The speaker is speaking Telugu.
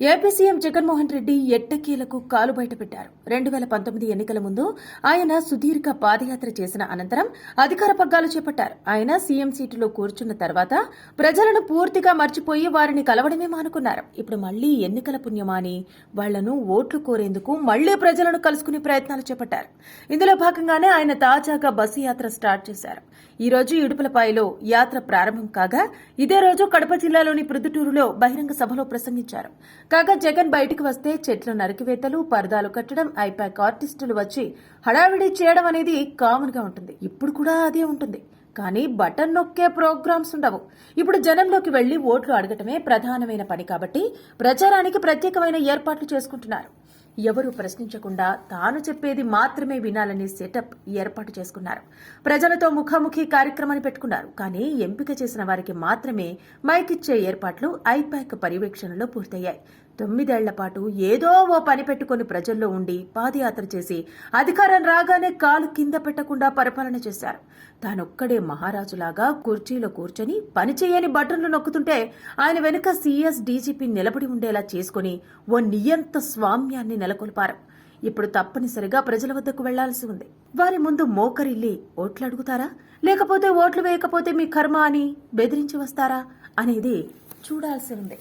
ఏపీ సీఎం జగన్మోహన్ రెడ్డి ఎట్టకీలకు కాలు బయటపెట్టారు. రెండు వేల పంతొమ్మిది ఎన్నికల ముందు ఆయన సుదీర్ఘ పాదయాత్ర చేసిన అనంతరం అధికార పగ్గాలు చేపట్టారు. ఆయన సీఎం సీటులో కూర్చున్న తర్వాత ప్రజలను పూర్తిగా మర్చిపోయి వారిని కలవడమే మానుకున్నారు. ఇప్పుడు మళ్ళీ ఎన్నికల పుణ్యమాని వాళ్ళను ఓట్లు కోరేందుకు మళ్ళీ ప్రజలను కలుసుకునే ప్రయత్నాలు చేపట్టారు. ఇందులో భాగంగానే ఆయన తాజాగా బస్సు యాత్ర స్టార్ట్ చేశారు. ఈ రోజు ఇడుపులపాయలో యాత్ర ప్రారంభం కాగా ఇదే రోజు కడప జిల్లాలోని ప్రొద్దుటూరులో బహిరంగ సభలో ప్రసంగించారు. కాగా జగన్ బయటకు వస్తే చెట్ల నరికివేతలు పరదాలు కట్టడం ఐపాక్ ఆర్టిస్టులు వచ్చి హడావిడి చేయడం అనేది కామన్గా ఉంటుంది. ఇప్పుడు కూడా అదే ఉంటుంది. కానీ బటన్ నొక్కే ప్రోగ్రామ్స్ ఉండవు. ఇప్పుడు జనంలోకి వెళ్ళి ఓట్లు అడగటమే ప్రధానమైన పని కాబట్టి ప్రచారానికి ప్రత్యేకమైన ఏర్పాట్లు చేసుకుంటున్నారు. ఎవరు ప్రశ్నించకుండా తాను చెప్పేది మాత్రమే వినాలనే సెటప్ ఏర్పాటు చేసుకున్నారు. ప్రజలతో ముఖాముఖి కార్యక్రమాన్ని పెట్టుకున్నారు. కానీ ఎంపిక చేసిన వారికి మాత్రమే మైక్ ఇచ్చే ఏర్పాట్లు ఐపాక్ పర్యవేక్షణలో పూర్తయ్యాయి. తొమ్మిదేళ్ళ పాటు ఏదో ఓ పని పెట్టుకుని ప్రజల్లో ఉండి పాదయాత్ర చేసి అధికారం రాగానే కాలు కింద పెట్టకుండా పరిపాలన చేశారు. తానొక్కడే మహారాజులాగా కుర్చీలో కూర్చొని పనిచేయని బటన్లు నొక్కుతుంటే ఆయన వెనుక సీఎస్ డీజీపీ నిలబడి ఉండేలా చేసుకుని ఓ నియంత స్వామ్యాన్ని నెలకొల్పారు. ఇప్పుడు తప్పనిసరిగా ప్రజల వద్దకు వెళ్ళాల్సి ఉంది. వారి ముందు మోకరిల్లి ఓట్లు అడుగుతారా? లేకపోతే ఓట్లు వేయకపోతే మీ కర్మ అని బెదిరించి వస్తారా? అనేది చూడాల్సి ఉంది.